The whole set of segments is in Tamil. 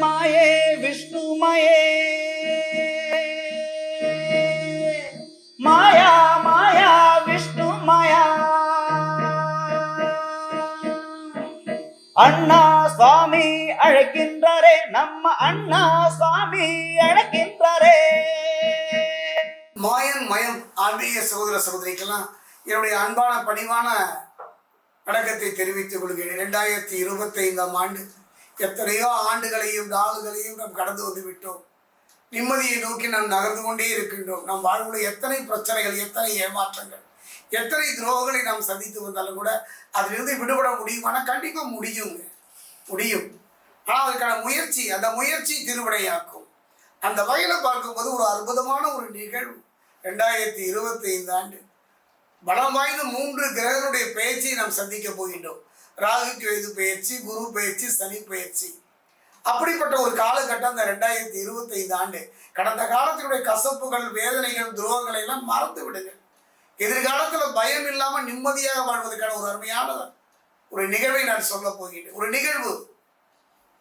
மாயே விஷ்ணுமயே மாயா. மாயா விஷ்ணு மாயா. அண்ணா சுவாமி அழைக்கின்றாரே நம்ம அண்ணா சுவாமி அழைக்கின்றாரே. மாயன் மயம் ஆன்மீக சகோதர சகோதரிக்கெல்லாம் என்னுடைய அன்பான பணிவான வணக்கத்தை தெரிவித்துக் கொள்கிறேன். இரண்டாயிரத்தி இருபத்தி ஐந்தாம் ஆண்டு எத்தனையோ ஆண்டுகளையும் நாளுகளையும் நாம் கடந்து வந்து விட்டோம் நிம்மதியை நோக்கி நாம் நகர்ந்து கொண்டே இருக்கின்றோம். நம் வாழ்வில் எத்தனை பிரச்சனைகள் எத்தனை ஏமாற்றங்கள் எத்தனை துரோகங்களை நாம் சந்தித்து வந்தாலும் கூட அதிலிருந்து விடுபட முடியுமானா கண்டிப்பாக முடியுங்க. முடியும். ஆனால் அதற்கான முயற்சி அந்த முயற்சி திருவிடையாக்கும். அந்த வகையில் பார்க்கும்போது ஒரு அற்புதமான ஒரு நிகழ்வு. ரெண்டாயிரத்தி இருபத்தி ஐந்து ஆண்டு. பலம் வாய்ந்த மூன்று கிரகங்களுடைய பேச்சை நாம் சந்திக்க போகின்றோம். ராகு கேது பயிற்சி குரு பயிற்சி சனி பயிற்சி. அப்படிப்பட்ட ஒரு காலகட்டம் அந்த ரெண்டாயிரத்தி இருபத்தைந்து ஆண்டு. கடந்த காலத்தினுடைய கசப்புகள் வேதனைகள் துரோகங்களை எல்லாம் மறந்து விடுங்கள். எதிர்காலத்தில் பயம் இல்லாமல் நிம்மதியாக வாழ்வதற்கான ஒரு அருமையான ஒரு நிகழ்வை நான் சொல்ல போகிறேன் ஒரு நிகழ்வு.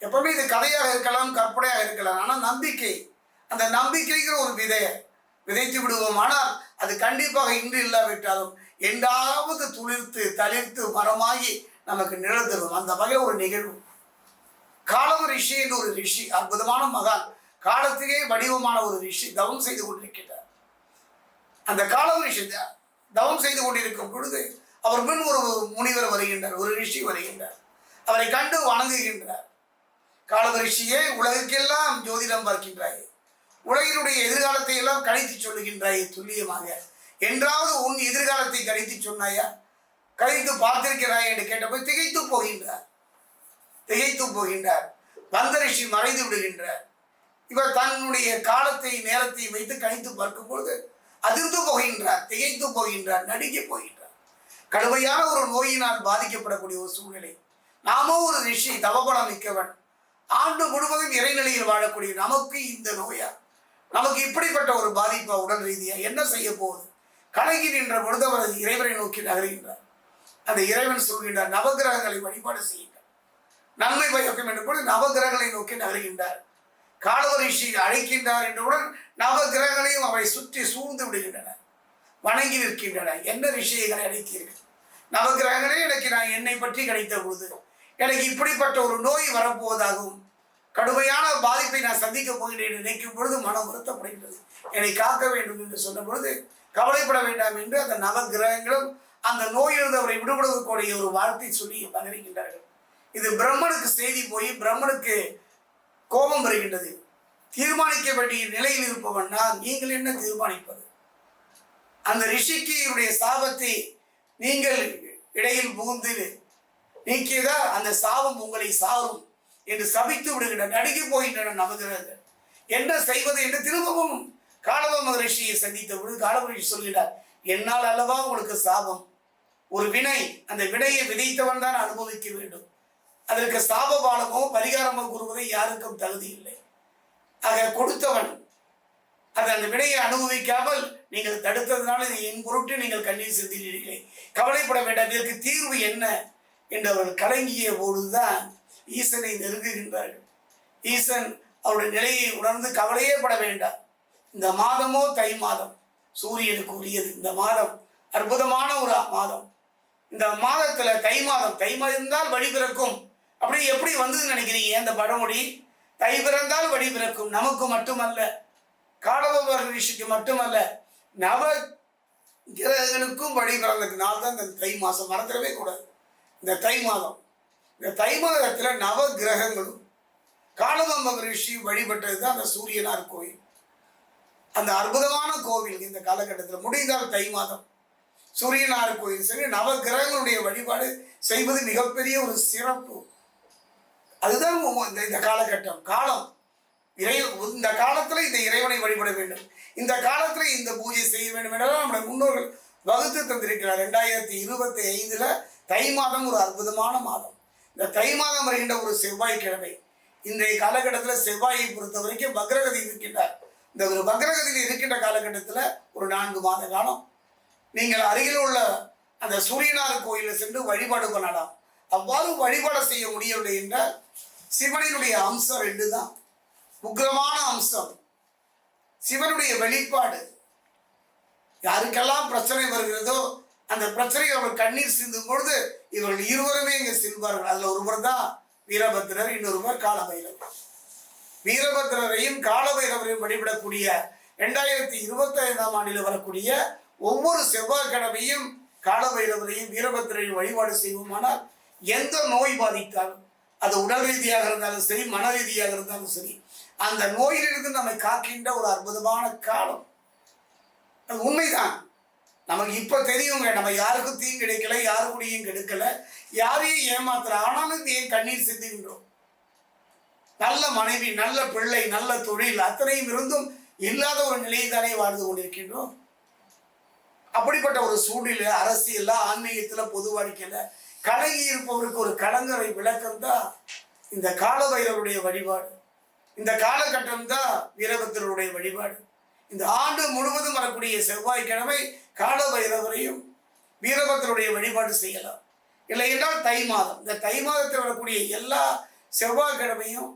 எப்பவுமே இது கதையாக இருக்கலாம் கற்பனையாக இருக்கலாம். ஆனால் நம்பிக்கை. அந்த நம்பிக்கைங்கிற ஒரு விதையை விதைத்து விடுவோம். ஆனால் அது கண்டிப்பாக இன்று இல்லாவிட்டாலும் என்றாவது துளிர்த்து தளிர்த்து மரமாகி நமக்கு நிழல் தரும். அந்த வகை ஒரு நிகழ்வு. காலவ ரிஷின்னு என்று ஒரு ரிஷி அற்புதமான மகான் காலத்திலே வடிவமான ஒரு ரிஷி தவம் செய்து கொண்டிருக்கிறார் அந்த காலவ ரிஷி தவம் செய்து கொண்டிருக்கும் பொழுது அவர் முன் ஒரு முனிவர் வருகின்றார் ஒரு ரிஷி வருகின்றார். அவரை கண்டு வணங்குகின்றார். காலவ ரிஷியே உலகுக்கெல்லாம் ஜோதிடம் பார்க்கின்றாய். உலகினுடைய எதிர்காலத்தை எல்லாம் கணித்து சொல்லுகின்றாய் துல்லியமாக. என்றாவது உன் எதிர்காலத்தை கணித்து சொன்னாயா? கழித்து பார்த்திருக்கிறாய் என்று கேட்டபோது திகைத்து போகின்றார். திகைத்து போகின்றார். பந்தரிஷி மறைந்து விடுகின்றார். இவர் தன்னுடைய காலத்தை நேரத்தை வைத்து கணித்து பார்க்கும் பொழுது அதிர்ந்து போகின்றார் திகைத்து போகின்றார் நடுங்கி போகின்றார். கடுமையான ஒரு நோயினால் பாதிக்கப்படக்கூடிய ஒரு சூழ்நிலை. நாமோ ஒரு ரிஷி தவபலம் மிக்கவன். ஆண்டு முழுவதும் இறைநிலையில் வாழக்கூடிய நமக்கு இந்த நோயா? நமக்கு இப்படிப்பட்ட ஒரு பாதிப்பா உடல் ரீதியா என்ன செய்ய போகுது? கலங்கி நின்ற பொழுது அவரது இறைவரை நோக்கி நகர்கின்றார். அந்த இறைவன் சொல்கின்றார் நவகிரகங்களை வழிபாடு செய்யுங்கள். நன்மை பயக்கும் என்று கூட நவகிரகங்களை நோக்கி நகர்கின்றார். காலவ ரிஷி அழைக்கின்றார் என்றவுடன் நவகிரகங்களையும் அவை சுற்றி சூழ்ந்து விடுகின்றன வணங்கி நிற்கின்றன. என்ன ரிஷிகளை அழைத்தீர்கள்? நவகிரகங்களே எனக்கு நான் என்னை பற்றி கிடைத்த பொழுது எனக்கு இப்படிப்பட்ட ஒரு நோய் வரப்போவதாகவும் கடுமையான பாதிப்பை நான் சந்திக்க போகிறேன் என்று நினைக்கும் பொழுது மனம் வருத்தப்படுகின்றது என்னை காக்க வேண்டும் என்று சொன்ன பொழுது கவலைப்பட வேண்டாம் என்று அந்த நவகிரகங்களும் அந்த நோயிலிருந்து அவரை விடுபடுவதற்குடைய ஒரு வார்த்தை சொல்லி பகிர்கின்றார்கள் இது பிரம்மனுக்கு செய்தி போய் பிரம்மனுக்கு கோபம் வருகின்றது. தீர்மானிக்க வேண்டிய நிலையில் இருப்பவன்னா நீங்கள் என்ன தீர்மானிப்பது? அந்த ரிஷிக்கு இவருடைய சாபத்தை நீங்கள் இடையில் புகுந்து நீக்கியதா? அந்த சாபம் உங்களை சாரும் என்று சபித்து விடுகின்ற நடுங்கி போகின்றன நவகிரகங்கள் என்ன செய்வது என்று திரும்பவும் காலவ மகரிஷியை சந்தித்த பொழுது காலவ ரிஷி சொல்கிறார் என்னால் அல்லவா உங்களுக்கு சாபம்? ஒரு வினை அந்த வினையை விதைத்தவன் தான் அனுபவிக்க வேண்டும். அதற்கு சாபபாலமோ பரிகாரமோ கூறுவதை யாருக்கும் தகுதி இல்லை. ஆக கொடுத்தவன் அது அந்த விடையை அனுபவிக்காமல் நீங்கள் தடுத்ததுனால இதை என் பொருட்டு நீங்கள் கண்ணீர் சிந்தினீர்களே கவலைப்பட வேண்டாம் இதற்கு தீர்வு என்ன என்று அவர்கள் கலங்கிய போதுதான் ஈசனை நெருங்குகின்றார்கள். ஈசன் அவருடைய நிலையை உணர்ந்து கவலையே பட வேண்டாம். இந்த மாதமோ தை மாதம் சூரியனுக்கு உரியது. இந்த மாதம் அற்புதமான ஒரு மாதம். இந்த மாதத்துல தை மாதம் தை மாதம் இருந்தால் வழி பிறக்கும். அப்படி எப்படி வந்ததுன்னு நினைக்கிறீங்க? அந்த பழமொழி தை பிறந்தால் வழி பிறக்கும். நமக்கு மட்டுமல்ல காலவ ரிஷிக்கு மட்டுமல்ல நவ கிரகங்களுக்கும் வழி பிறந்த நாள் தான் இந்த தை மாதம் மறந்துடவே கூடாது. இந்த தை மாதம் இந்த தை மாதத்தில் நவ கிரகங்களும் காலபம்ப ரிஷி வழிபட்டது தான் அந்த சூரியனார் கோயில். அந்த அற்புதமான கோவில் இந்த காலகட்டத்தில். முடிந்தால் தை மாதம். சூரியனார் கோயில் சரி நவகிரகங்களுடைய வழிபாடு செய்வது மிகப்பெரிய ஒரு சிறப்பு. அதுதான் இந்த இந்த காலகட்டம் காலம். இறை இந்த காலத்தில் இந்த இறைவனை வழிபட வேண்டும். இந்த காலத்தில் இந்த பூஜை செய்ய வேண்டும் என்றெல்லாம் நம்முடைய முன்னோர்கள் வகுத்து தந்திருக்கிறார். ரெண்டாயிரத்தி இருபத்தி ஐந்தில் தை மாதம் ஒரு அற்புதமான மாதம். இந்த தை மாதம் வருகின்ற ஒரு செவ்வாய்க்கிழமை. இன்றைய காலகட்டத்தில் செவ்வாயை பொறுத்த வரைக்கும் பக்ரகதி இருக்கின்றார். இந்த ஒரு பக்ரகதியில் இருக்கின்ற காலகட்டத்தில் ஒரு நான்கு மாத காலம். நீங்கள் அருகில் உள்ள அந்த சூரியனார் கோயிலில் சென்று வழிபாடு பண்ணலாம். அவ்வாறு வழிபாடு செய்ய முடியவில்லை என்றால் சிவனினுடைய அம்சம் ரெண்டு தான். உக்கிரமான அம்சம். சிவனுடைய வெளிப்பாடு. யாருக்கெல்லாம் பிரச்சனை வருகிறதோ அந்த பிரச்சனையை அவர் கண்ணீர் சிந்தும் பொழுது இவர்கள் இருவருமே இங்கே செல்வார்கள். அதில் ஒருவர் தான் வீரபத்திரர் இன்னொருவர் காலபைரவர். வீரபத்திரரையும் காலபைரவரையும் வழிபடக்கூடிய ரெண்டாயிரத்தி இருபத்தி ஐந்தாம் ஆண்டில் வரக்கூடிய ஒவ்வொரு செவ்வாய்க்கிழமையும் காலபைரவரையும் வீரபத்திரையும் வழிபாடு செய்வோமானால் எந்த நோய் பாதித்தாலும் அது உடல் ரீதியாக இருந்தாலும் சரி மன ரீதியாக இருந்தாலும் சரி அந்த நோயிலிருந்து நம்மை காக்கின்ற ஒரு அற்புதமான காலம். உண்மைதான். நமக்கு இப்ப தெரியுங்க நம்ம யாருக்கும் தீங்கு கிடைக்கல யாரு கூடயும் கெடுக்கல யாரையும் ஏமாத்தல ஆனாலும் ஏன் கண்ணீர் சிந்துகின்றோம்? நல்ல மனைவி நல்ல பிள்ளை நல்ல தொழில் அத்தனையும் இருந்தும் இல்லாத ஒரு நிலையை தானே வாழ்ந்து கொண்டிருக்கின்றோம்? அப்படிப்பட்ட ஒரு சூழ்நிலை அரசியல்ல ஆன்மீகத்துல பொது வாழ்க்கையில கலங்கி இருப்பவருக்கு ஒரு கலங்கரை விளக்கம் தான் இந்த காலபைரவருடைய வழிபாடு. இந்த காலகட்டம் தான் வீரபத்திரருடைய வழிபாடு. இந்த ஆண்டு முழுவதும் வரக்கூடிய செவ்வாய்க்கிழமை கால வைரவரையும் வீரபத்திரருடைய வழிபாடு செய்யலாம். இல்லை என்றால் தை மாதம். இந்த தை மாதத்தில் வரக்கூடிய எல்லா செவ்வாய்க்கிழமையும்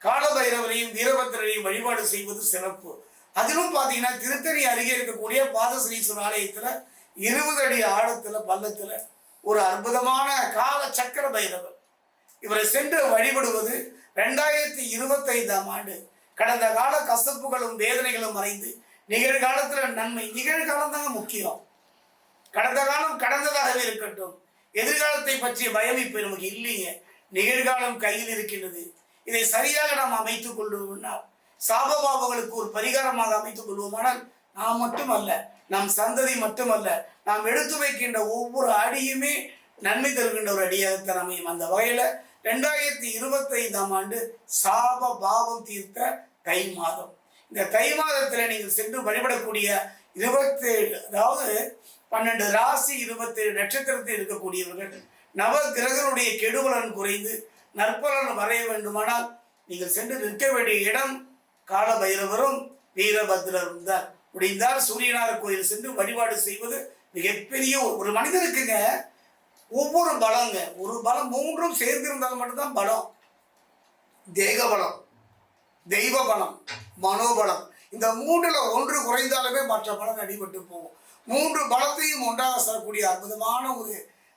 காலபைரவரையும் வீரபத்திரரையும் வழிபாடு செய்வது சிறப்பு. அதிலும் பார்த்தீங்கன்னா திருத்தணி அருகே இருக்கக்கூடிய பாதஸ்ரீஸ்வரர் ஆலயத்தில் இருபது அடி ஆழத்தில் பள்ளத்தில் ஒரு அற்புதமான கால சக்கர பைரவர். இவரை சென்று வழிபடுவது ரெண்டாயிரத்தி இருபத்தைந்தாம் ஆண்டு. கடந்த கால கசப்புகளும் வேதனைகளும் மறைந்து நிகழ்காலத்தில் நன்மை நிகழ்காலம் தாங்க முக்கியம். கடந்த காலம் கடந்ததாகவே இருக்கட்டும். எதிர்காலத்தை பற்றிய பயம் இப்ப நமக்கு இல்லைங்க. நிகழ்காலம் கையில் இருக்கின்றது. இதை சரியாக நாம் அமைத்துக் கொள்வோம்னால் சாபபாவங்களுக்கு ஒரு பரிகாரமாக அமைத்துக் கொள்வோமானால் நாம் மட்டுமல்ல நம் சந்ததி மட்டுமல்ல நாம் எடுத்து வைக்கின்ற ஒவ்வொரு அடியுமே நன்மை தருகின்ற ஒரு அடியாகத்தான் அமையும். அந்த வகையில் ரெண்டாயிரத்தி இருபத்தி ஐந்தாம் ஆண்டு சாப பாவம் தீர்த்த தை மாதம். இந்த தை மாதத்தில் நீங்கள் சென்று வழிபடக்கூடிய இருபத்தேழு அதாவது பன்னெண்டு ராசி இருபத்தேழு நட்சத்திரத்தில் இருக்கக்கூடியவர்கள் நவ கிரகனுடைய கெடுபலன் குறைந்து நற்பலன் வரைய வேண்டுமானால் நீங்கள் சென்று நிற்க வேண்டிய இடம் கால பைரவரும் வீரபத்ரரும் தான் முடிந்தால் சூரியனார் கோயில் சென்று வழிபாடு செய்வது மிகப்பெரிய ஒரு- மனிதனுக்குங்க ஒவ்வொரு பலங்க. ஒரு பலம் மூன்றும் சேர்ந்திருந்தால் மட்டும்தான் பலம். தேக பலம் தெய்வ பலம் மனோபலம். இந்த மூன்றில் ஒன்று குறைந்தாலுமே மற்ற பலம் அடிபட்டு போகும். மூன்று பலத்தையும் ஒன்றாக சொல்லக்கூடிய அற்புதமான ஒரு